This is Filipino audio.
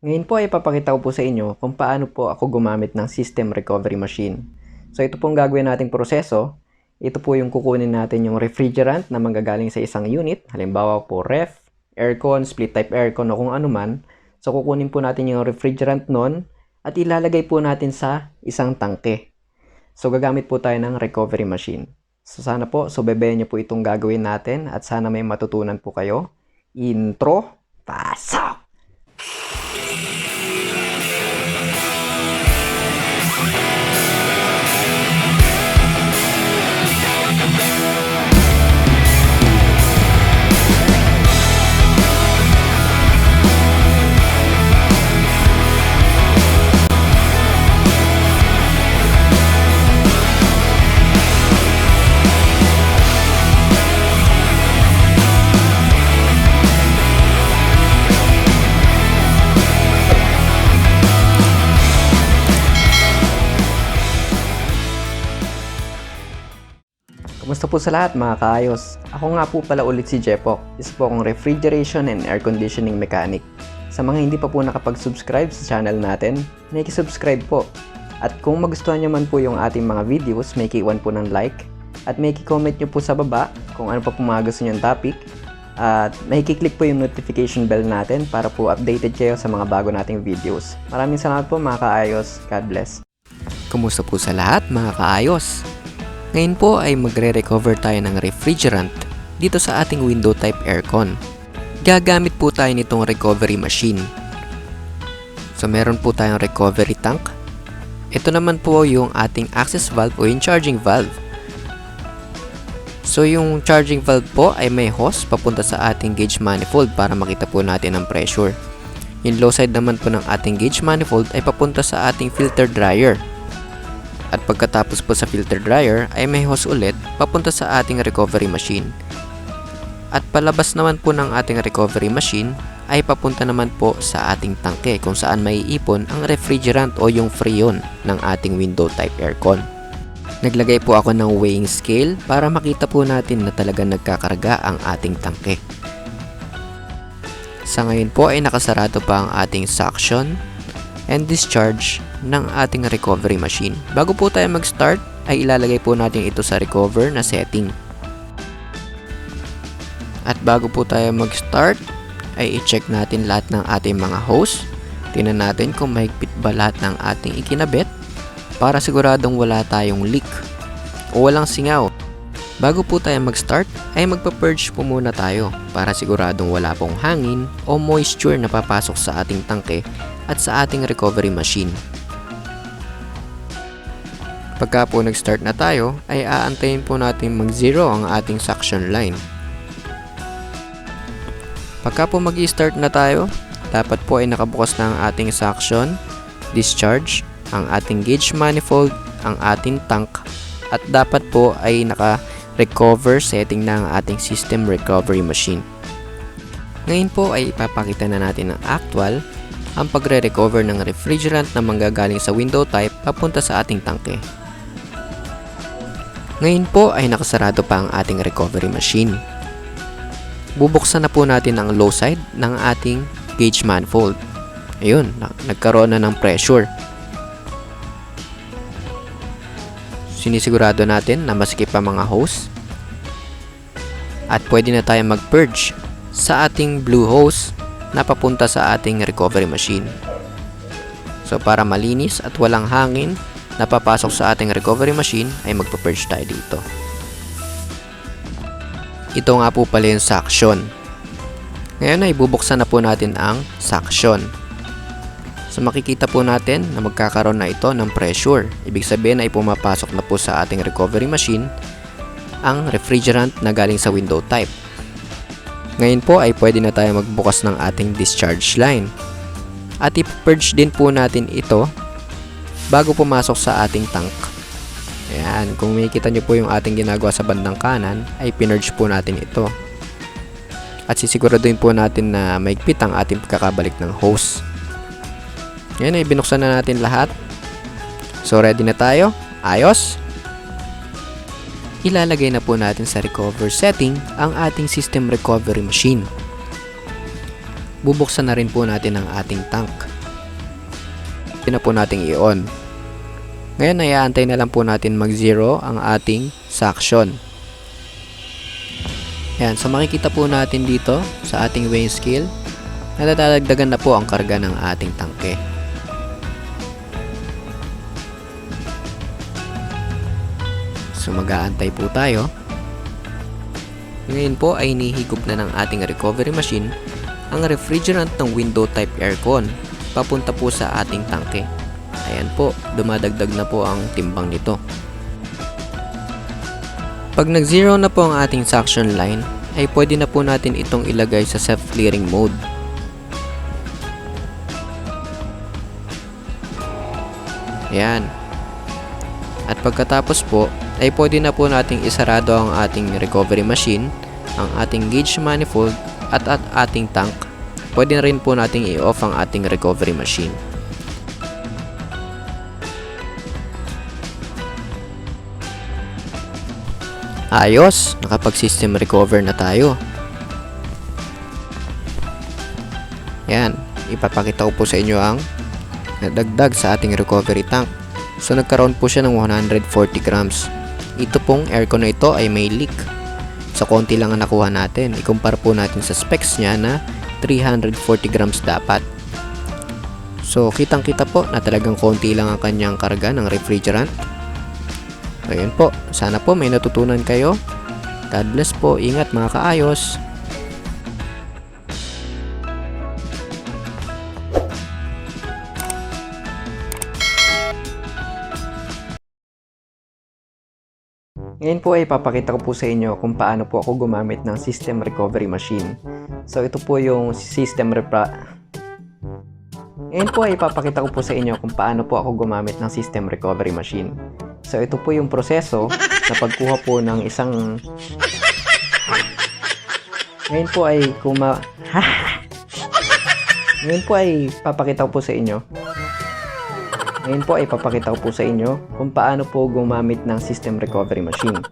Ngayon po ay papakita ko po sa inyo kung paano po ako gumamit ng System Recovery Machine. So ito pong gagawin nating proseso. Ito po yung kukunin natin yung refrigerant na manggagaling sa isang unit. Halimbawa po ref, aircon, split type aircon o kung ano man. So kukunin po natin yung refrigerant nun at ilalagay po natin sa isang tangke. So gagamit po tayo ng recovery machine. So sana po, so bebeyan niyo po itong gagawin natin at sana may matutunan po kayo. Intro, pasok! Po sa lahat mga kaayos? Ako nga po pala ulit si Jepok, isa po akong refrigeration and air conditioning mechanic. Sa mga hindi pa po nakapag-subscribe sa channel natin, subscribe po. At kung magustuhan nyo man po yung ating mga videos, may iwan po ng like. At may comment nyo po sa baba kung ano pa po mga gusto nyong topic. At may click po yung notification bell natin para po updated kayo sa mga bago nating videos. Maraming salamat po mga kaayos. God bless. Kumusta po sa lahat mga kaayos? Ngayon po ay magre-recover tayo ng refrigerant dito sa ating window type aircon. Gagamit po tayo nitong recovery machine. So meron po tayong recovery tank. Ito naman po yung ating access valve o yung charging valve. So yung charging valve po ay may hose papunta sa ating gauge manifold para makita po natin ang pressure. Yung low side naman po ng ating gauge manifold ay papunta sa ating filter dryer at pagkatapos po sa filter dryer ay may hose ulit papunta sa ating recovery machine. At palabas naman po ng ating recovery machine ay papunta naman po sa ating tangke kung saan may ipon ang refrigerant o yung freon ng ating window type aircon. Naglagay po ako ng weighing scale para makita po natin na talaga nagkakarga ang ating tangke. Sa ngayon po ay nakasarado pa ang ating suction and discharge ng ating recovery machine. Bago po tayo mag-start, ay ilalagay po natin ito sa recover na setting. At bago po tayo mag-start, ay i-check natin lahat ng ating mga hose. Tingnan natin kung mahigpit ba lahat ng ating ikinabit para siguradong wala tayong leak o walang singaw. Bago po tayo mag-start, ay magpa-purge po muna tayo para siguradong wala pong hangin o moisture na papasok sa ating tangke at sa ating recovery machine. Pagka po nag-start na tayo, ay aantayin po natin mag-zero ang ating suction line. Pagka po mag-start na tayo, dapat po ay nakabukas na ang ating suction, discharge, ang ating gauge manifold, ang ating tank, at dapat po ay naka-recover setting na ang ating system recovery machine. Ngayon po ay ipapakita na natin ang actual ang pagre-recover ng refrigerant na manggagaling sa window type papunta sa ating tangke. Ngayon po ay nakasarado pa ang ating recovery machine. Bubuksan na po natin ang low side ng ating gauge manifold. Ayun, nagkaroon na ng pressure. Sinisigurado natin na masikip ang mga hose. At pwede na tayo mag-purge sa ating blue hose na papunta sa ating recovery machine. So para malinis at walang hangin na papasok sa ating recovery machine ay magpa-purge tayo dito. Ito nga po pala yung suction. Ngayon ay bubuksan na po natin ang suction. So makikita po natin na magkakaroon na ito ng pressure. Ibig sabihin ay pumapasok na po sa ating recovery machine ang refrigerant na galing sa window type. Ngayon po ay pwede na tayo magbukas ng ating discharge line. At i-purge din po natin ito bago pumasok sa ating tank. Ayan, kung makikita nyo po yung ating ginagawa sa bandang kanan, ay pinurge po natin ito. At sisiguraduhin po natin na maigpit ang ating pagkakabalik ng hose. Ayan ay binuksan na natin lahat. So ready na tayo? Ayos? Ilalagay na po natin sa recover setting ang ating system recovery machine. bubuksan na rin po natin ang ating tank. Ito na po nating i-on. Ngayon ay aantay na lang po natin mag-zero ang ating suction. Yan, so makikita po natin dito sa ating weighing scale na nadadagdagan na po ang karga ng ating tangke. So mag-aantay po tayo. Ngayon po ay hinihigop na ng ating recovery machine ang refrigerant ng window type aircon papunta po sa ating tangke. Ayan po, dumadagdag na po ang timbang nito. Pag nag-zero na po ang ating suction line, ay pwede na po natin itong ilagay sa self-clearing mode. Ayan. At pagkatapos po, ay pwede na po nating isarado ang ating recovery machine, ang ating gauge manifold, at at ating tank. Pwede na rin po nating i-off ang ating recovery machine. Ayos, nakapag-system recover na tayo. Yan, ipapakita ko po sa inyo ang nadagdag sa ating recovery tank. So nagkaroon po siya ng 140 grams. Ito pong aircon na ito ay may leak. Sa konti lang ang nakuha natin. Ikumpara po natin sa specs niya na 340 grams dapat. So kitang kita po na talagang konti lang ang kanyang karga ng refrigerant. So yun po, sana po may natutunan kayo. God bless po, ingat mga kaayos. Ngayon po ay papakita ko po sa inyo kung paano po ako gumamit ng System Recovery Machine. So ito po yung System Repra... Ngayon po ay papakita ko po sa inyo kung paano po ako gumamit ng System Recovery Machine. So ito po yung proseso na pagkuha po ng isang... Ngayon po ay kuma... Ngayon po ay papakita ko po sa inyo ngayon po ay papakita ko po sa inyo kung paano po gumamit ng system recovery machine.